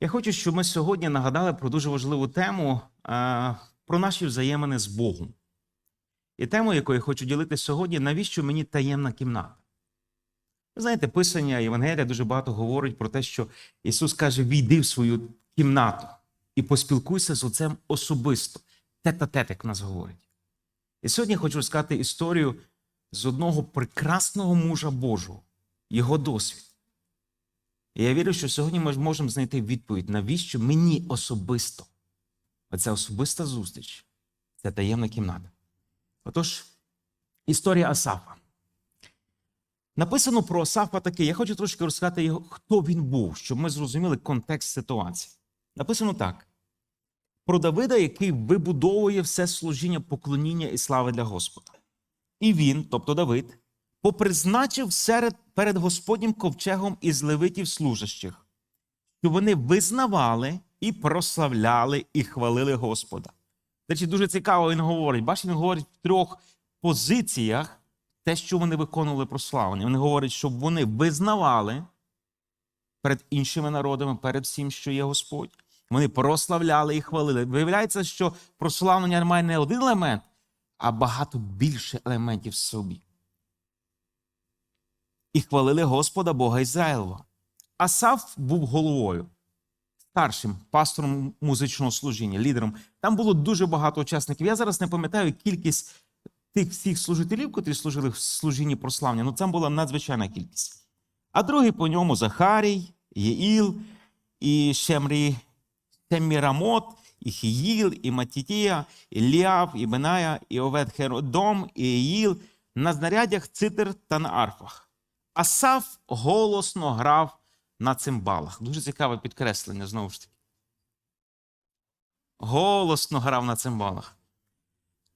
Я хочу, щоб ми сьогодні нагадали про дуже важливу тему е, про наші взаємини з Богом. І тему, якою я хочу ділити сьогодні, навіщо мені таємна кімната? Ви знаєте, Писання Євангелія дуже багато говорить про те, що Ісус каже: війди в свою кімнату і поспілкуйся з отцем особисто, тет-а-тет, як в нас говорить. І сьогодні я хочу розказати історію з одного прекрасного мужа Божого, його досвід. Я вірю, що сьогодні ми можемо знайти відповідь, навіщо мені особисто. Оця особиста зустріч, це таємна кімната. Отож, історія Асафа. Написано про Асафа таке. Я хочу трошки розказати його, хто він був, щоб ми зрозуміли контекст ситуації. Написано так: про Давида, який вибудовує все служіння поклоніння і слави для Господа. І він, тобто Давид, попризначив серед, перед Господнім ковчегом із левитів служащих, що вони визнавали і прославляли і хвалили Господа. Речі, дуже цікаво він говорить. Бачите, він говорить в трьох позиціях те, що вони виконували прославлення. Він говорить, щоб вони визнавали перед іншими народами, перед всім, що є Господь. Вони прославляли і хвалили. Виявляється, що прославлення має не один елемент, а багато більше елементів в собі. І хвалили Господа Бога Ізраїлова. Асаф був головою, старшим пастором музичного служіння, лідером. Там було дуже багато учасників. Я зараз не пам'ятаю кількість тих всіх служителів, котрі служили в служінні прославлення. Ну, там була надзвичайна кількість. А другий по ньому Захарій, Єїл, і Шемрі, Темірамот, і Хіїл, і Матітія, і Ліав, і Беная, і Овед Херодом, і Єїл на знарядях цитер та на арфах. Асаф голосно грав на цимбалах. Дуже цікаве підкреслення знову ж таки. Голосно грав на цимбалах.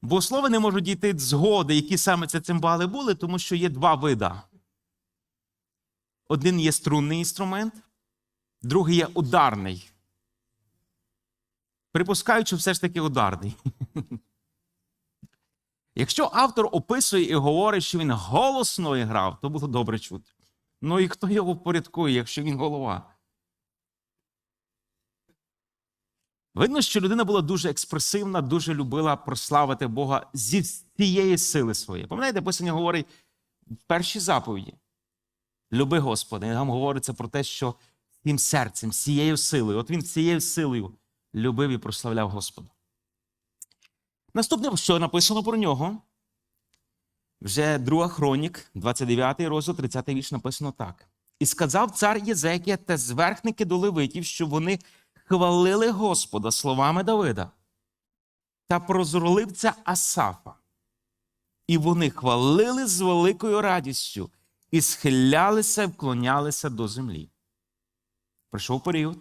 Бо слова не можуть дійти згоди, які саме це цимбали були, тому що є два вида. Один є струнний інструмент, другий є ударний. Припускають, що все ж таки ударний. Якщо автор описує і говорить, що він голосно грав, то було добре чути. Ну і хто його впорядкує, якщо він голова? Видно, що людина була дуже експресивна, дуже любила прославити Бога зі всієї сили своєї. Пам'ятаєте, Писання говорить в першій заповіді: Люби Господа. І там говориться про те, що всім серцем, всією силою. От він всією силою любив і прославляв Господа. Наступне, що написано про нього, вже друга хронік, 29 розділ, 30 вірш написано так. І сказав цар Єзекія та зверхники до левитів, що вони хвалили Господа словами Давида та прозорливця Асафа. І вони хвалили з великою радістю і схилялися і вклонялися до землі. Прийшов період,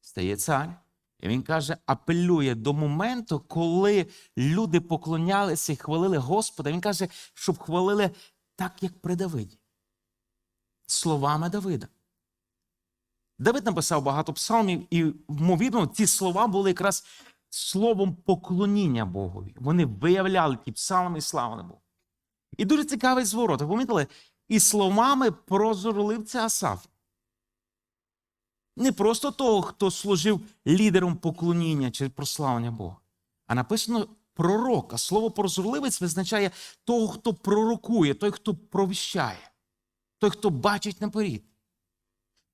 стає цар. І він каже, апелює до моменту, коли люди поклонялися і хвалили Господа. Він каже, щоб хвалили так, як при Давиді. Словами Давида. Давид написав багато псалмів, і, ймовірно, ці слова були якраз словом поклоніння Богові. Вони виявляли ті псалми і славили Богу. І дуже цікавий зворот. Ви помітили? І словами прозорливця Асафа. Не просто того, хто служив лідером поклоніння чи прославлення Бога, а написано пророк. А слово прозорливець визначає того, хто пророкує, той, хто провіщає, той, хто бачить наперед.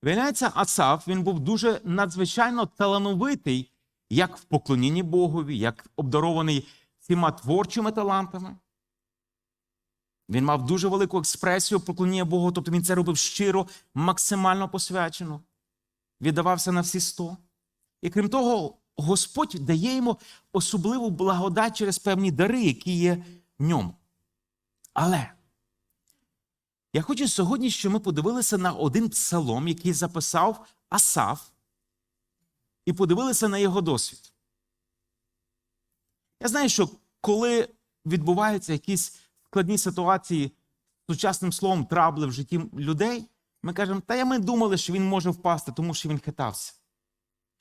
Виявляється, Асаф він був дуже надзвичайно талановитий, як в поклонінні Богові, як обдарований всіма творчими талантами. Він мав дуже велику експресію поклоніння Богу, тобто він це робив щиро, максимально посвячено віддавався на всі сто. І крім того, Господь дає йому особливу благодать через певні дари, які є в ньому. Але я хочу сьогодні, щоб ми подивилися на один псалом, який записав Асаф, і подивилися на його досвід. Я знаю, що коли відбуваються якісь складні ситуації сучасним словом трабли в житті людей, ми кажемо, та ми думали, що він може впасти, тому що він хитався.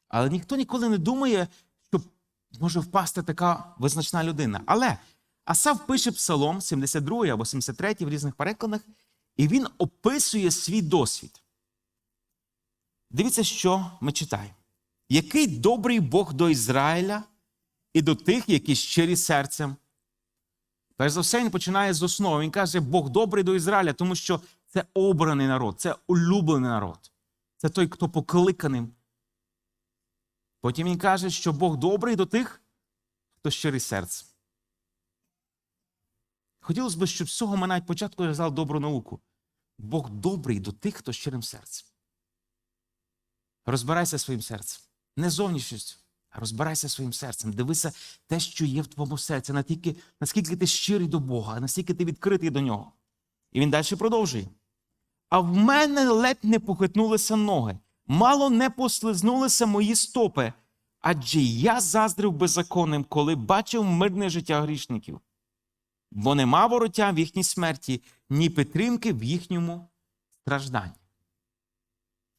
Але ніхто ніколи не думає, що може впасти така визначна людина. Але Асав пише псалом 72 або 73 в різних перекладах, і він описує свій досвід. Дивіться, що ми читаємо. Який добрий Бог до Ізраїля і до тих, які щирі серцем. Перш за все, він починає з основи. Він каже, Бог добрий до Ізраїля, тому що це обраний народ, це улюблений народ. Це той, хто покликаний. Потім він каже, що Бог добрий до тих, хто щирий серцем. Хотілося б, щоб з цього ми навіть початку казали добру науку. Бог добрий до тих, хто щирим серцем. Розбирайся своїм серцем. Не зовнішністю, а розбирайся своїм серцем. Дивися те, що є в твоєму серці, наскільки ти щирий до Бога, наскільки ти відкритий до нього. І він далі продовжує. А в мене ледь не похитнулися ноги, мало не послизнулися мої стопи, адже я заздрив беззаконним, коли бачив мирне життя грішників. Бо нема вороття в їхній смерті, ні підтримки в їхньому стражданні.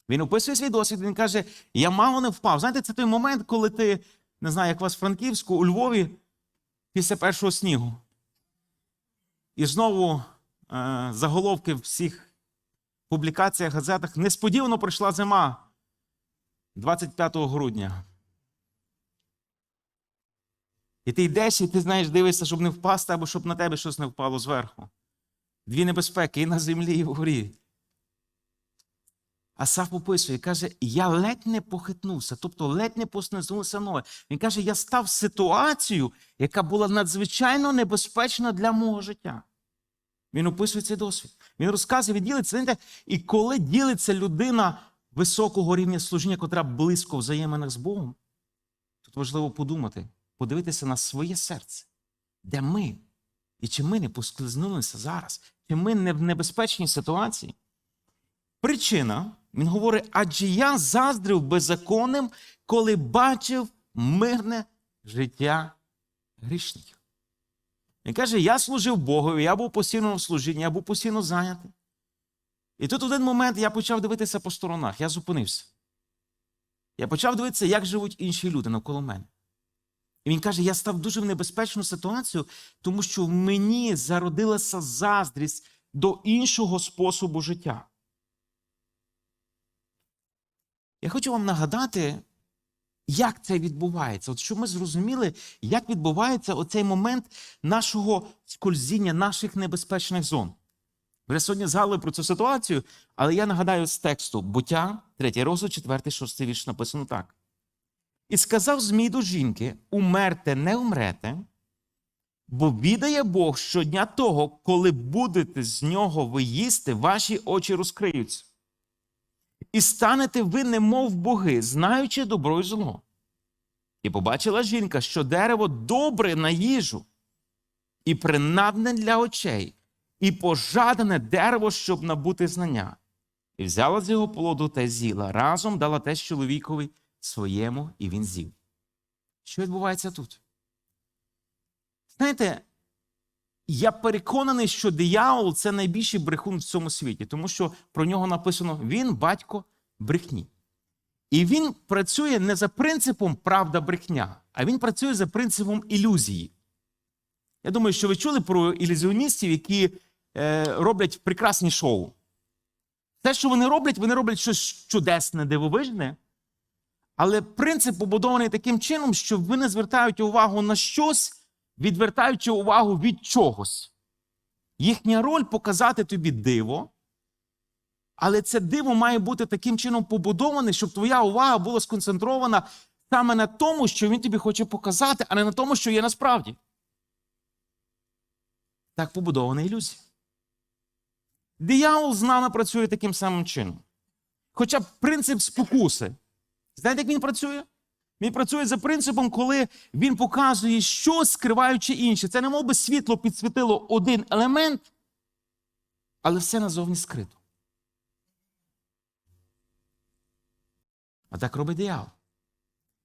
Він описує свій досвід, він каже: Я мало не впав. Знаєте, це той момент, коли ти, не знаю, як у вас в Франківську, у Львові після першого снігу. І знову е, заголовки всіх публікаціях, газетах. Несподівано прийшла зима 25 грудня. І ти йдеш, і ти знаєш, дивишся, щоб не впасти, або щоб на тебе щось не впало зверху. Дві небезпеки і на землі, і вгорі. Асаф описує, каже, я ледь не похитнувся, тобто ледь не поснизнулися ноги. Він каже, я став в ситуацію, яка була надзвичайно небезпечна для мого життя. Він описує цей досвід. Він розказує, ділиться. І коли ділиться людина високого рівня служіння, котра близько взаєминах з Богом, тут важливо подумати, подивитися на своє серце, де ми, і чи ми не посклизнулися зараз, чи ми не в небезпечній ситуації. Причина, він говорить, адже я заздрив беззаконним, коли бачив мирне життя грішників. Він каже, я служив Богові, я був постійно в служінні, я був постійно зайнятий. І тут в один момент я почав дивитися по сторонах, я зупинився. Я почав дивитися, як живуть інші люди навколо мене. І він каже: я став дуже в небезпечну ситуацію, тому що в мені зародилася заздрість до іншого способу життя. Я хочу вам нагадати, як це відбувається. От щоб ми зрозуміли, як відбувається оцей момент нашого скользіння, наших небезпечних зон. Вже сьогодні згадали про цю ситуацію, але я нагадаю з тексту буття, 3 розділ, 4, 6 вірш написано так. І сказав Змій до жінки: умерте, не умрете, бо відає Бог щодня того, коли будете з нього ви їсти, ваші очі розкриються. І станете ви, немов боги, знаючи добро і зло. І побачила жінка, що дерево добре на їжу, і принадне для очей, і пожадане дерево, щоб набути знання. І взяла з його плоду та з'їла, разом дала теж чоловікові своєму, і він з'їв. Що відбувається тут? Знаєте, я переконаний, що диявол це найбільший брехун в цьому світі, тому що про нього написано він батько брехні. І він працює не за принципом правда брехня, а він працює за принципом ілюзії. Я думаю, що ви чули про ілюзіоністів, які е, роблять прекрасні шоу. Те, що вони роблять, вони роблять щось чудесне, дивовижне. Але принцип побудований таким чином, що ви не звертаєте увагу на щось, відвертаючи увагу від чогось. Їхня роль показати тобі диво, але це диво має бути таким чином побудоване, щоб твоя увага була сконцентрована саме на тому, що він тобі хоче показати, а не на тому, що є насправді. Так побудована ілюзія. Диявол з нами працює таким самим чином. Хоча принцип спокуси. Знаєте, як він працює? Він працює за принципом, коли він показує щось, скриваючи інше. Це не мов би світло підсвітило один елемент, але все назовні скрито. А так робить диявол.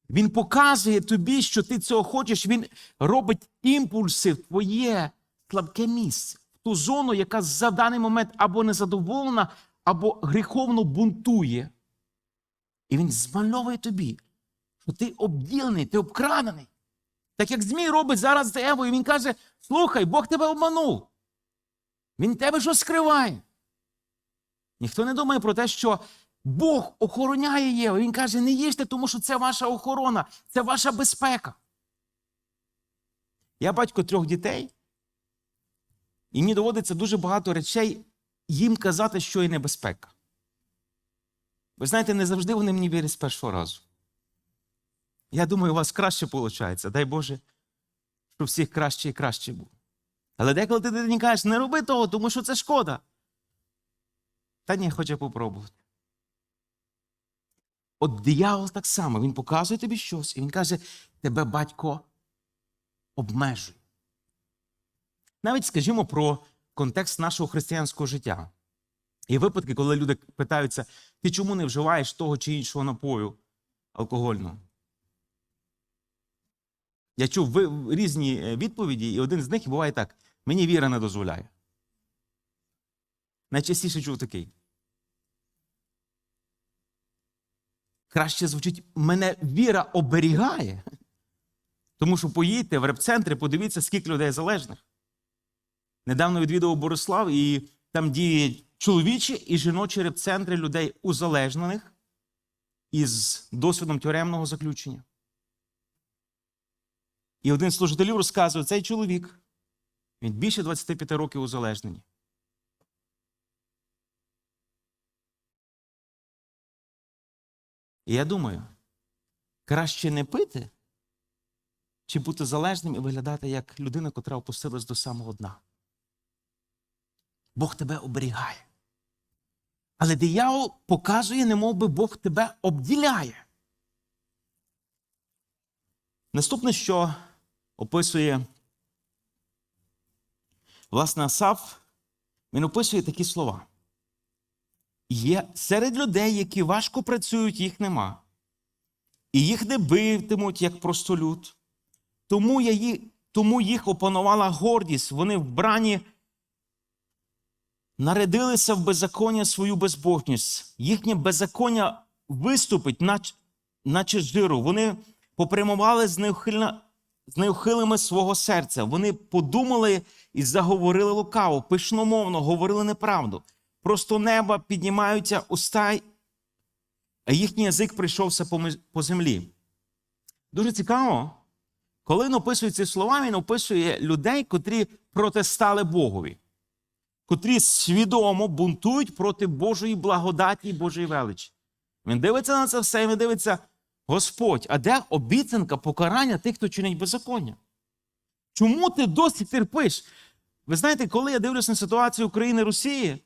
Він показує тобі, що ти цього хочеш, він робить імпульси в твоє слабке місце, в ту зону, яка за даний момент або незадоволена, або гріховно бунтує. І він змальовує тобі, що ти обділений, ти обкрадений. Так як Змій робить зараз з Евою, він каже: слухай, Бог тебе обманув. Він тебе щось скриває. Ніхто не думає про те, що Бог охороняє Єву. Він каже: не їжте, тому що це ваша охорона, це ваша безпека. Я батько трьох дітей, і мені доводиться дуже багато речей їм казати, що є небезпека. Ви знаєте, не завжди вони мені вірять з першого разу. Я думаю, у вас краще виходить. Дай Боже, щоб всіх краще і краще було. Але деколи ти дитині кажеш, не роби того, тому що це шкода. Та ні, хоче попробувати. От диявол так само, він показує тобі щось, і він каже, тебе батько обмежує. Навіть скажімо про контекст нашого християнського життя. Є випадки, коли люди питаються, ти чому не вживаєш того чи іншого напою алкогольного? Я чув різні е, відповіді, і один з них буває так: мені віра не дозволяє. Найчастіше чув такий. Краще звучить, мене віра оберігає. Тому що поїдьте в репцентри, подивіться, скільки людей залежних. Недавно відвідував Борислав, і там діє чоловічі і жіночі репцентри людей узалежнених із досвідом тюремного заключення. І один з служителів розказує, цей чоловік, він більше 25 років узалежнені. І я думаю, краще не пити, чи бути залежним і виглядати як людина, котра опустилась до самого дна. Бог тебе оберігає. Але диявол показує, немов би Бог тебе обділяє. Наступне, що описує власне Асаф, він описує такі слова. Є серед людей, які важко працюють, їх нема. І їх не битимуть, як простолюд. Тому, я їх, тому їх опанувала гордість. Вони вбрані нарядилися в беззаконня свою безбожність. Їхнє беззаконня виступить, нач- наче жиру. Вони попрямували з неухильна, з неухилими свого серця. Вони подумали і заговорили лукаво, пишномовно, говорили неправду. Просто неба піднімаються уста, а їхній язик прийшовся по землі. Дуже цікаво, коли він описує ці слова, він описує людей, котрі протистали Богові, котрі свідомо бунтують проти Божої благодаті і Божої величі. Він дивиться на це все і він дивиться, Господь, а де обіцянка покарання тих, хто чинить беззаконня? Чому ти досі терпиш? Ви знаєте, коли я дивлюся на ситуацію України Росії,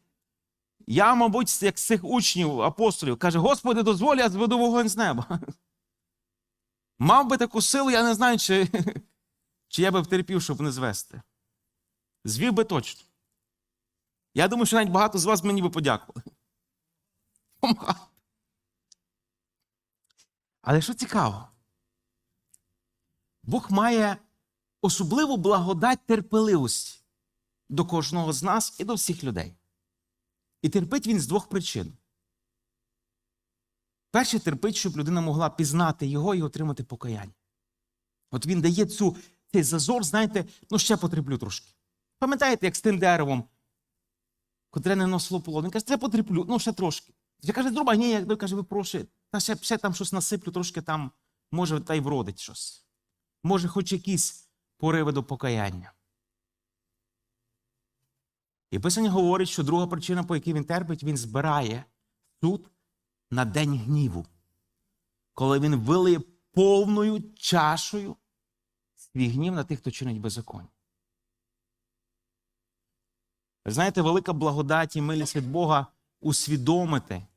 я, мабуть, як з цих учнів, апостолів, каже: Господи, дозволь, я зведу вогонь з неба. Мав би таку силу, я не знаю, чи, чи я би втерпів, щоб не звести. Звів би точно. Я думаю, що навіть багато з вас мені би подякували. Але що цікаво, Бог має особливу благодать терпеливості до кожного з нас і до всіх людей. І терпить він з двох причин. Перше, терпить, щоб людина могла пізнати його і отримати покаяння. От він дає цю, цей зазор, знаєте, ну ще потреплю трошки. Пам'ятаєте, як з тим деревом, котре не носило полон. Він каже, це потреплю, ну ще трошки. Я каже, зруба, ні, як каже, ви прошу, та ще, ще там щось насиплю, трошки там, може, та й вродить щось. Може, хоч якісь пориви до покаяння. І Писання говорить, що друга причина, по якій він терпить, він збирає суд на день гніву, коли він вилиє повною чашею свій гнів на тих, хто чинить беззаконня. Ви знаєте, велика благодать і милість від Бога усвідомити,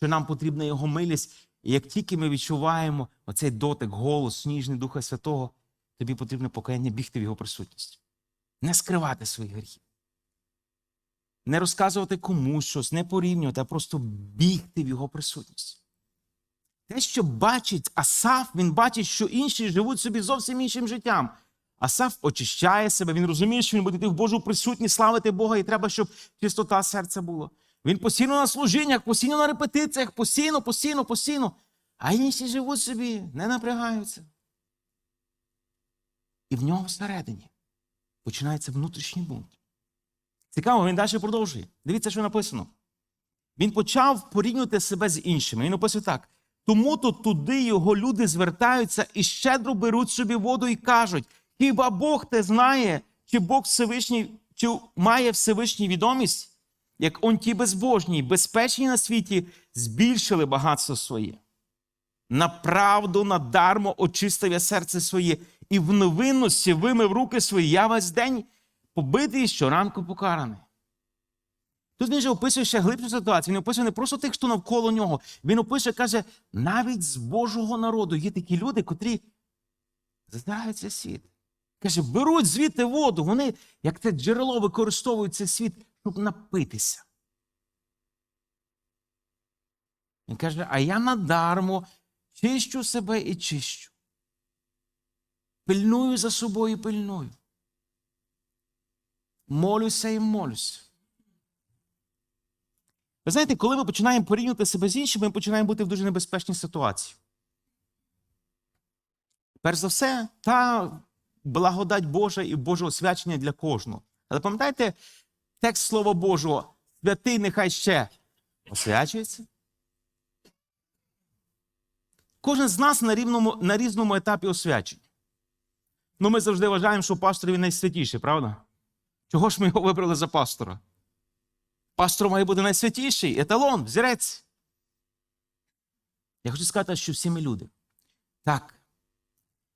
що нам потрібна Його милість, і як тільки ми відчуваємо оцей дотик, голос, ніжний Духа Святого, тобі потрібно покаяння бігти в Його присутність, не скривати своїх гріхів не розказувати комусь щось, не порівнювати, а просто бігти в його присутність. Те, що бачить Асаф, він бачить, що інші живуть собі зовсім іншим життям. Асаф очищає себе, він розуміє, що він буде йти в Божу присутність, славити Бога, і треба, щоб чистота серця була. Він постійно на служіннях, постійно на репетиціях, постійно, постійно, постійно. А інші живуть собі, не напрягаються. І в нього всередині починається внутрішній бунт. Цікаво, він далі продовжує. Дивіться, що написано. він почав порівнювати себе з іншими. Він описує так: тому то туди його люди звертаються і щедро беруть собі воду і кажуть: хіба Бог те знає, чи Бог Всевишній, чи має Всевишній відомість, як он ті безбожні, безпечні на світі збільшили багатство своє. На правду надармо очистив я серце своє, і в невинності вимив руки свої. Я весь день побитий щоранку покараний. Тут він же описує ще глибшу ситуацію. Він описує не просто тих, хто навколо нього. Він описує, каже, навіть з Божого народу є такі люди, котрі зазирають цей світ. Каже, беруть звідти воду. Вони, як це джерело, використовують цей світ, щоб напитися. Він каже, а я надармо чищу себе і чищу. Пильную за собою, і пильную. Молюся і молюся. Ви знаєте, коли ми починаємо порівнювати себе з іншими, ми починаємо бути в дуже небезпечній ситуації. Перш за все, та благодать Божа і Боже освячення для кожного. Але пам'ятаєте, текст Слова Божого, святий нехай ще освячується. Кожен з нас на, рівному, на різному етапі освячення. Ну, ми завжди вважаємо, що пастор він найсвятіший, правда? Чого ж ми його вибрали за пастора? Пастор має бути найсвятіший, еталон, взірець. Я хочу сказати, що всі ми люди. Так.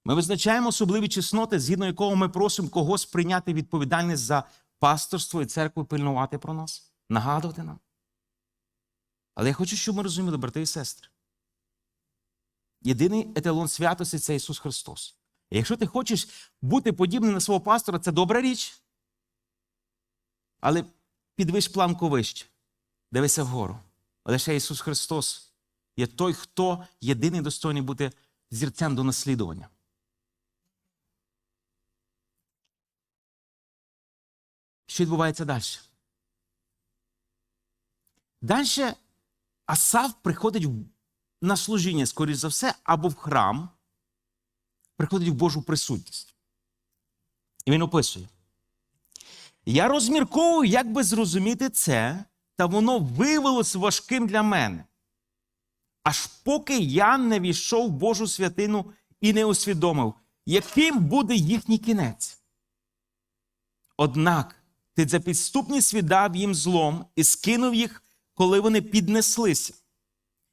Ми визначаємо особливі чесноти, згідно якого ми просимо когось прийняти відповідальність за пасторство і церкву пильнувати про нас, нагадувати нам. Але я хочу, щоб ми розуміли, брати і сестри. Єдиний еталон святості це Ісус Христос. І якщо ти хочеш бути подібним на свого пастора, це добра річ. Але підвищ планку вище. Дивися вгору. Лише Ісус Христос є той, хто єдиний достойний бути зірцем до наслідування. Що відбувається далі? Далі Асав приходить на служіння, скоріш за все, або в храм, приходить в Божу присутність. І він описує. Я розмірковую, як би зрозуміти це, та воно виявилось важким для мене. Аж поки я не війшов в Божу святину і не усвідомив, яким буде їхній кінець. Однак ти за підступність віддав їм злом і скинув їх, коли вони піднеслися.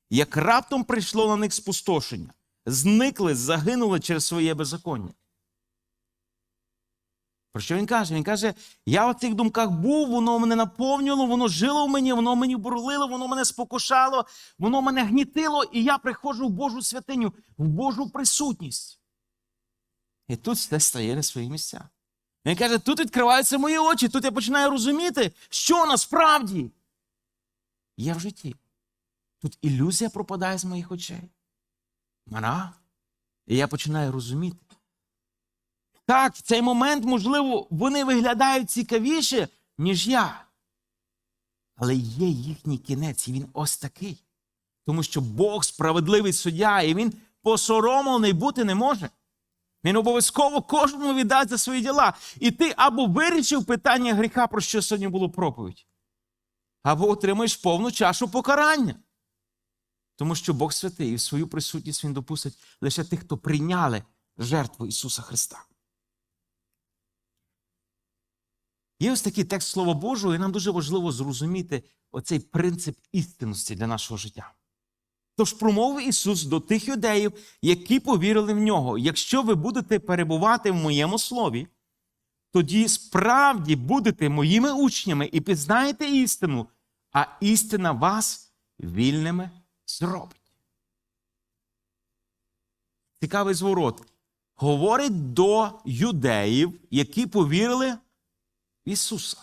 Як раптом прийшло на них спустошення, зникли, загинули через своє беззаконня. Про що він каже? Він каже: я в цих думках був, воно мене наповнювало, воно жило в мені, воно мені бурлило, воно мене спокушало, воно мене гнітило, і я приходжу в Божу святиню, в Божу присутність. І тут все стає на свої місця. Він каже: тут відкриваються мої очі, тут я починаю розуміти, що насправді є в житті. Тут ілюзія пропадає з моїх очей. Мана. І я починаю розуміти. Так, в цей момент, можливо, вони виглядають цікавіше, ніж я. Але є їхній кінець, і він ось такий. Тому що Бог справедливий суддя, і він посоромлений бути не може. Він обов'язково кожному віддасть за свої діла. І ти або вирішив питання гріха, про що сьогодні було проповідь, або отримаєш повну чашу покарання. Тому що Бог святий і в свою присутність Він допустить лише тих, хто прийняли жертву Ісуса Христа. Є ось такий текст Слова Божого, і нам дуже важливо зрозуміти оцей принцип істинності для нашого життя. Тож промовив Ісус до тих юдеїв, які повірили в нього: якщо ви будете перебувати в моєму слові, тоді справді будете моїми учнями і пізнаєте істину, а істина вас вільними зробить. Цікавий зворот. Говорить до юдеїв, які повірили в Ісуса.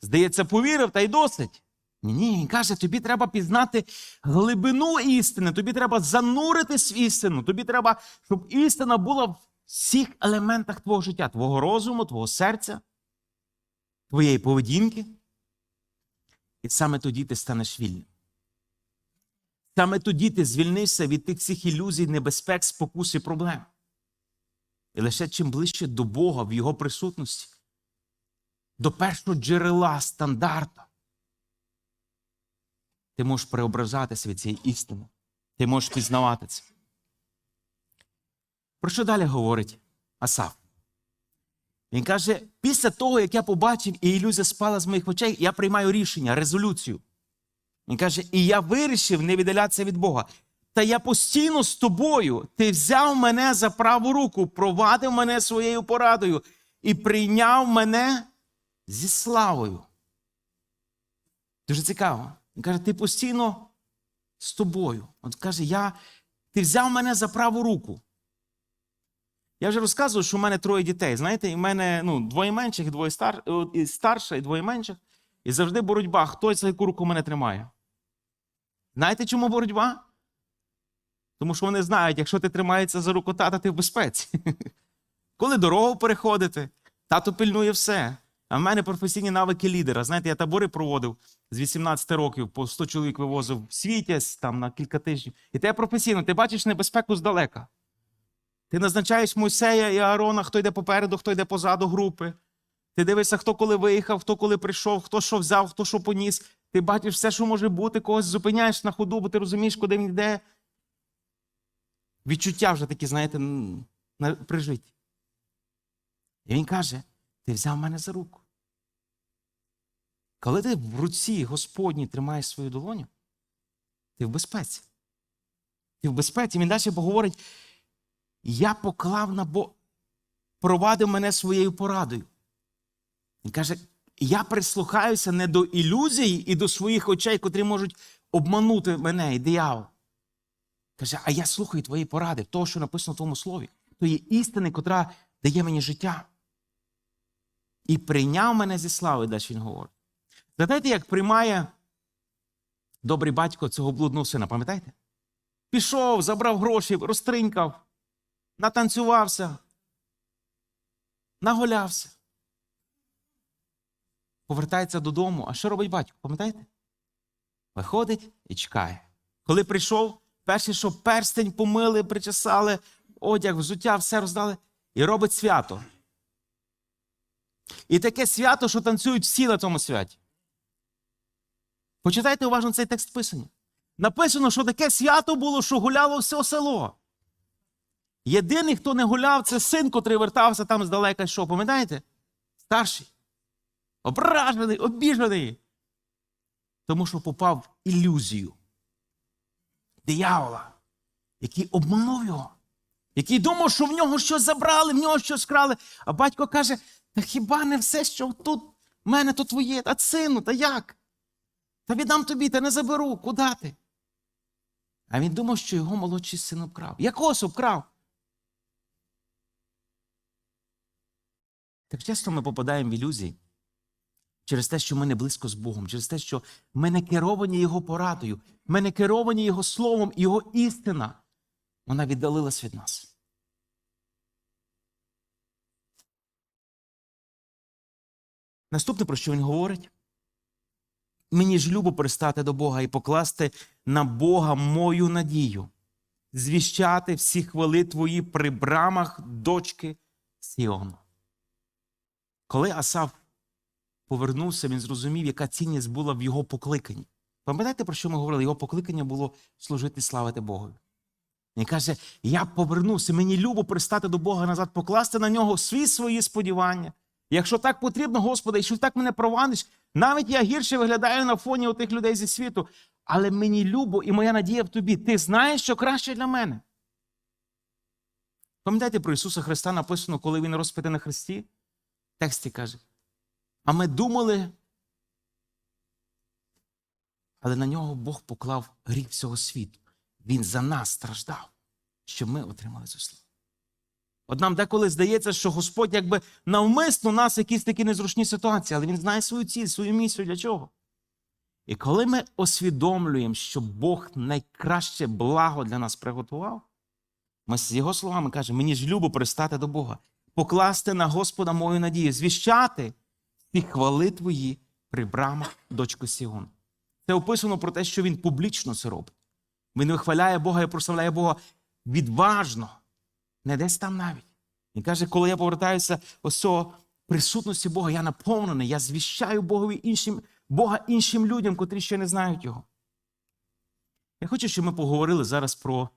Здається, повірив, та й досить. Ні, ні, він каже, тобі треба пізнати глибину істини, тобі треба зануритись в істину, тобі треба, щоб істина була в всіх елементах твого життя, твого розуму, твого серця, твоєї поведінки. І саме тоді ти станеш вільним. Саме тоді ти звільнишся від тих всіх ілюзій, небезпек, спокус і проблем. І лише чим ближче до Бога в Його присутності, до першого джерела стандарта, ти можеш преображатися від цієї істини. Ти можеш пізнавати це. Про що далі говорить Асаф? Він каже: після того, як я побачив, і ілюзія спала з моїх очей, я приймаю рішення, резолюцію. Він каже: І я вирішив не віддалятися від Бога. Та я постійно з тобою. Ти взяв мене за праву руку, провадив мене своєю порадою і прийняв мене зі славою. Дуже цікаво. Він каже: ти постійно з тобою. От каже, я, ти взяв мене за праву руку. Я вже розказував, що в мене троє дітей. Знаєте, і в мене ну, двоє менших, двоє стар... і старша, і двоє менших. І завжди боротьба. Хто за яку руку мене тримає? Знаєте, чому боротьба? Тому що вони знають, якщо ти тримаєшся за руку тата, ти в безпеці. Коли дорогу переходити, тато пильнує все. А в мене професійні навики лідера. Знаєте, я табори проводив з 18 років, по 100 чоловік вивозив в світязь там на кілька тижнів. І те професійно, ти бачиш небезпеку здалека. Ти назначаєш Мойсея і Аарона, хто йде попереду, хто йде позаду групи. Ти дивишся, хто коли виїхав, хто коли прийшов, хто що взяв, хто що поніс. Ти бачиш все, що може бути, когось зупиняєш на ходу, бо ти розумієш, куди він йде. Відчуття вже такі, знаєте, на-. І він каже: ти взяв мене за руку. Коли ти в руці Господній тримаєш свою долоню, ти в безпеці. Ти в безпеці. Він далі поговорить: я поклав на Бо... провадив мене своєю порадою. Він каже: я прислухаюся не до ілюзій і до своїх очей, котрі можуть обманути мене і диявол. Каже, а я слухаю твої поради, того, що написано в твоєму слові, тої істини, котра дає мені життя. І прийняв мене зі слави, далі він говорить. Згадайте, як приймає добрий батько цього блудного сина, пам'ятаєте? Пішов, забрав гроші, розтринькав, натанцювався, нагулявся. Повертається додому. А що робить батько? Пам'ятаєте? Виходить і чекає. Коли прийшов, перше, що перстень помили, причесали, одяг, взуття, все роздали, і робить свято. І таке свято, що танцюють всі на тому святі. Почитайте уважно цей текст писання. Написано, що таке свято було, що гуляло все село. Єдиний, хто не гуляв, це син, котрий вертався там здалека йшов. Пам'ятаєте? Старший. Ображений, обіжений. Тому що попав в ілюзію диявола, який обманув його, який думав, що в нього щось забрали, в нього щось крали. А батько каже: та хіба не все, що тут в мене, то твоє, та сину, та як? Та віддам тобі, та не заберу, куди ти? А він думав, що його молодший син обкрав. Якось обкрав. Так часто ми попадаємо в ілюзії через те, що ми не близько з Богом, через те, що ми не керовані Його порадою, ми не керовані Його словом, Його істина. Вона віддалилась від нас. Наступне, про що він говорить? Мені ж любо пристати до Бога і покласти на Бога мою надію, звіщати всі хвали твої при брамах дочки Сіону. Коли Асав повернувся, він зрозумів, яка цінність була в його покликанні. Пам'ятаєте, про що ми говорили? Його покликання було служити славити Богові. Він каже: Я повернувся, мені любо пристати до Бога назад, покласти на нього всі свої сподівання. Якщо так потрібно, Господи, якщо так мене провадиш, навіть я гірше виглядаю на фоні отих людей зі світу, але мені любо і моя надія в тобі. Ти знаєш, що краще для мене. Пам'ятаєте про Ісуса Христа написано, коли Він розпитий на Христі? В тексті каже. А ми думали, але на нього Бог поклав гріх всього світу. Він за нас страждав, щоб ми отримали заслугу. От нам деколи здається, що Господь якби навмисно нас якісь такі незручні ситуації, але Він знає свою ціль, свою місію для чого. І коли ми усвідомлюємо, що Бог найкраще благо для нас приготував, ми з його словами кажемо, мені ж любо пристати до Бога, покласти на Господа мою надію, звіщати і хвали твої при брамах дочки Сіон. Це описано про те, що він публічно це робить. Він вихваляє Бога і прославляє Бога відважно, не десь там навіть. Він каже, коли я повертаюся ось цього присутності Бога, я наповнений, я звіщаю Богові іншим, Бога іншим людям, котрі ще не знають Його. Я хочу, щоб ми поговорили зараз про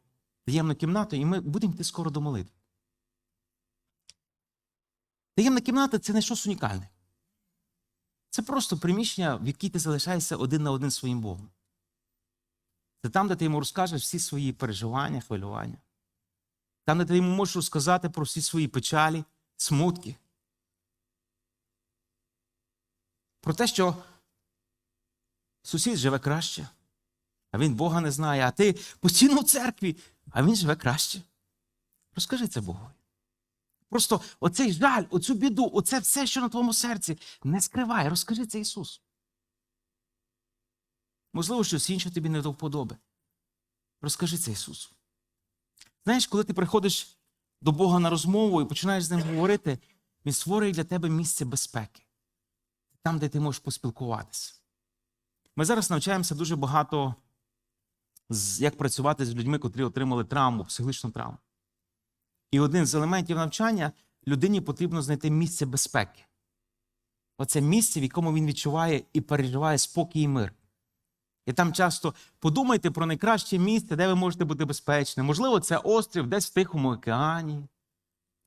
таємну кімнату, і ми будемо йти скоро до молитви. Таємна кімната це не щось унікальне. Це просто приміщення, в якій ти залишаєшся один на один своїм Богом. Це там, де ти йому розкажеш всі свої переживання, хвилювання. Там, де ти йому можеш розказати про всі свої печалі, смутки. Про те, що сусід живе краще, а він Бога не знає, а ти постійно в церкві, а він живе краще. Розкажи це Богові. Просто оцей жаль, оцю біду, оце все, що на твоєму серці, не скривай, розкажи це Ісусу. Можливо, щось інше тобі не до вподоби. Розкажи це Ісусу. Знаєш, коли ти приходиш до Бога на розмову і починаєш з ним говорити, Він створює для тебе місце безпеки, там, де ти можеш поспілкуватися. Ми зараз навчаємося дуже багато, як працювати з людьми, котрі отримали травму, психологічну травму. І один з елементів навчання людині потрібно знайти місце безпеки. Оце місце, в якому він відчуває і переживає спокій і мир. І там часто подумайте про найкраще місце, де ви можете бути безпечним. Можливо, це острів десь в Тихому океані.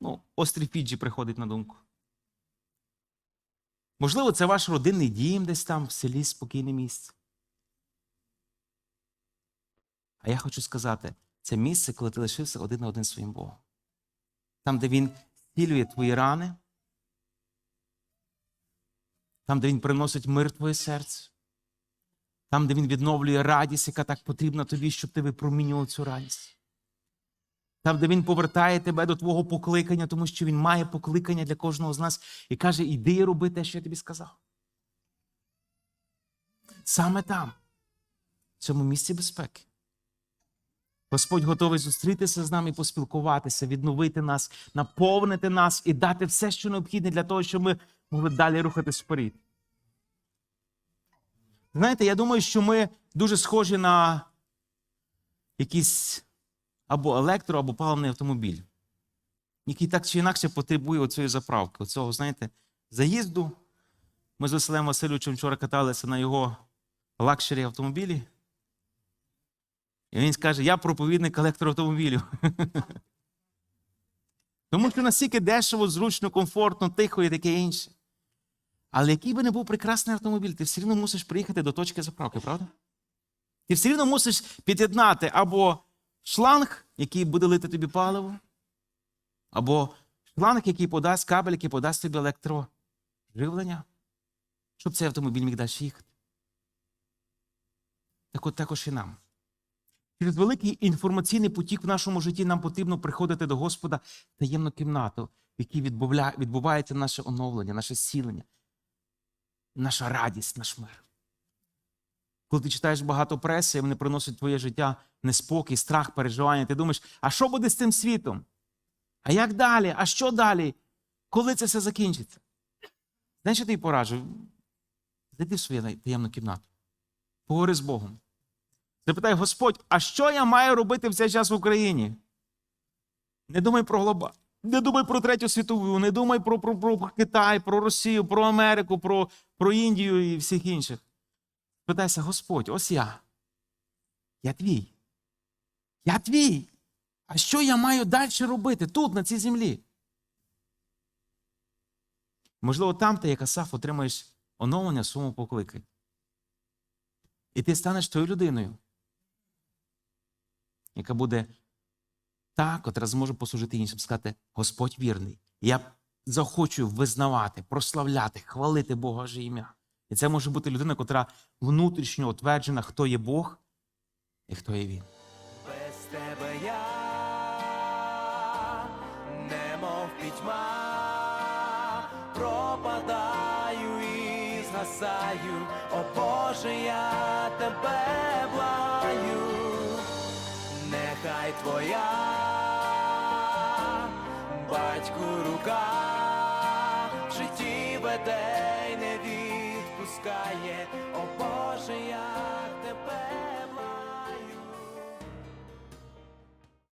Ну, острів Фіджі приходить на думку. Можливо, це ваш родинний дім десь там в селі спокійне місце. А я хочу сказати, це місце, коли ти лишився один на один своїм Богом. Там, де він зцілює твої рани, там, де він приносить мир в твоє серце, там, де він відновлює радість, яка так потрібна тобі, щоб ти випромінював цю радість. Там, де він повертає тебе до твого покликання, тому що він має покликання для кожного з нас і каже: іди і роби те, що я тобі сказав. Саме там, в цьому місці безпеки. Господь готовий зустрітися з нами поспілкуватися, відновити нас, наповнити нас і дати все, що необхідне для того, щоб ми могли далі рухатись вперед. Знаєте, я думаю, що ми дуже схожі на якийсь або електро, або паливний автомобіль, який так чи інакше потребує оцієї заправки, оцього, знаєте, заїзду. Ми з Василем Васильовичем вчора каталися на його лакшері автомобілі. І він скаже: я проповідник електроавтомобілів. Тому що настільки дешево, зручно, комфортно, тихо і таке інше. Але який би не був прекрасний автомобіль, ти все рівно мусиш приїхати до точки заправки, правда? Ти все рівно мусиш під'єднати або шланг, який буде лити тобі паливо, або шланг, який подасть кабель, який подасть тобі електроживлення, щоб цей автомобіль міг далі їхати. Так от також і нам. Через великий інформаційний потік в нашому житті нам потрібно приходити до Господа в таємну кімнату, в якій відбувається наше оновлення, наше зцілення, наша радість, наш мир. Коли ти читаєш багато преси, і вони приносять твоє життя неспокій, страх, переживання, ти думаєш, а що буде з цим світом? А як далі? А що далі? Коли це все закінчиться? Знаєш, що тобі пораджу? Зайди в свою таємну кімнату. Поговори з Богом. Запитай, Господь, а що я маю робити в цей час в Україні? Не думай про глоба. Не думай про третю світову, не думай про, про, про Китай, про Росію, про Америку, про, про Індію і всіх інших. Питайся, Господь, ось я. Я твій. Я твій. А що я маю далі робити тут, на цій землі? Можливо, там ти, як Асаф, отримаєш оновлення в своєму. І ти станеш тою людиною, яка буде та, котра зможе послужити іншим, сказати, Господь вірний. Я захочу визнавати, прославляти, хвалити Бога же ім'я. І це може бути людина, котра внутрішньо утверджена, хто є Бог і хто є він. Без тебе я немов пітьма, пропадаю і згасаю, о Боже, я тебе благаю, відпускає,